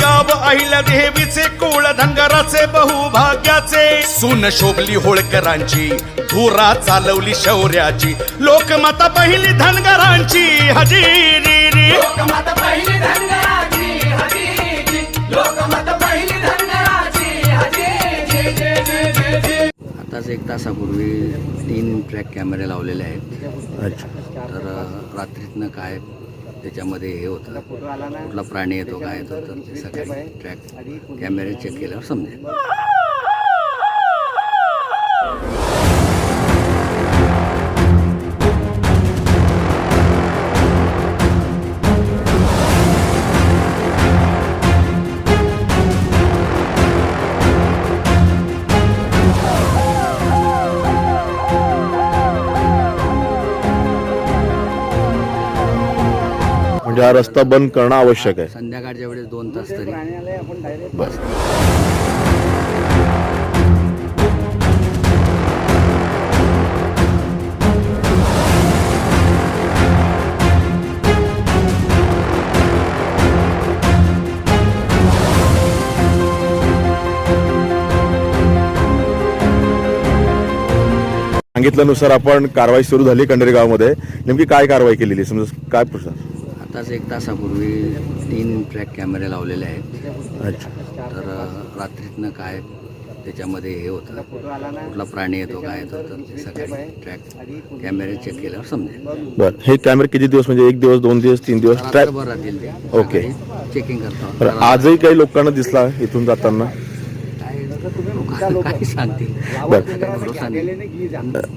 गाव अहिल्या देवीचे कुळ धनगराचे बहुभाग्याचे. सून शोभली होळकरांची धुरा चालवली शौर्याची. लोकमाता पहिली धनगरांची हजेरी लोकमत पहिली धनगराची हजी लोकमत पहिली धनगराची हजी जे जे जे जे जे आताच एक तासापूर्वी तीन ट्रॅक कॅमेरे लावलेले आहेत. तर रात्रीतनं काय त्याच्यामध्ये हे होतं. कुठला प्राणी येतो काय येतो तर ते ट्रॅक कॅमेरे चेक केल्यावर समजेल. हा रस्ता बंद करणं आवश्यक आहे. संध्याकाळच्या वेळेस दोन तास तरी. बस. सांगितल्यानुसार आपण कारवाई सुरू झाली कंडेरी गावामध्ये नेमकी काय कारवाई केलेली? समजा काय प्रश्न? आताच एक तासापूर्वी तीन ट्रॅक कॅमेरे लावलेले आहेत. अच्छा. तर रात्रीतनं काय त्याच्यामध्ये हे होतं कुठला प्राणी येतो काय येतो तर ते सकाळी ट्रॅक कॅमेरे चेक केल्यावर समजेल. बर. हे कॅमेरे किती दिवस म्हणजे एक दिवस दोन दिवस तीन दिवस ट्रॅक रात्रभर राहतील ते. ओके. चेकिंग करतो. बरं, आजही काही लोकांना दिसला इथून जाताना? काय सांगतील.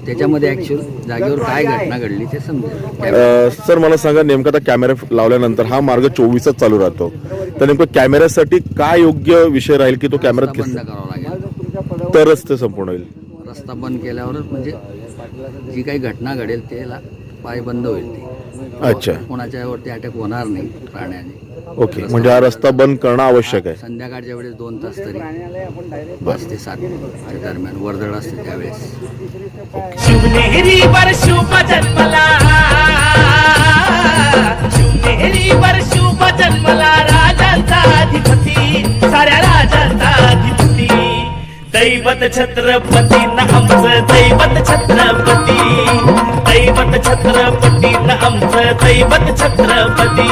त्याच्यामध्ये ऍक्च्युअल जागेवर काय घटना घडली ते समजेल. सर मला सांगा नेमका आता कॅमेरा लावल्यानंतर हा मार्ग चोवीसच चालू राहतो. तर नेमकं कॅमेऱ्यासाठी काय योग्य विषय राहील की तो रस्ता बंद करावा लागेल. तरच ते संपूर्ण होईल. रस्ता बंद केल्यावरच म्हणजे जी काही घटना घडेल त्याला पाय बंद होईल ती. अच्छा. कोणाच्यावरती अटॅक होणार नाही प्राण्याने. ओके म्हणजे हा रस्ता बंद करणं आवश्यक आहे. संध्याकाळच्या वेळेस दोन तास तरी. पाच ते सात च्या दरम्यान वर्दळ असते त्यावेळेस. जन्मला दैवत छत्रपती न आमचं दैवत छत्रपती। दैवत छत्रपती न आमचं दैवत छत्रपती।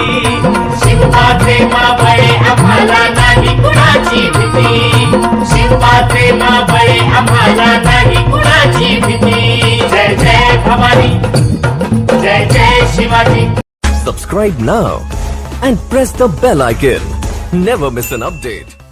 शिवबाचे माबळे आम्हाला नाही कुणाची भीती। शिवबाचे माबळे आम्हाला नाही कुणाची भीती। जय जय भवानी जय जय Shivaji. Subscribe now and press the bell icon never miss an update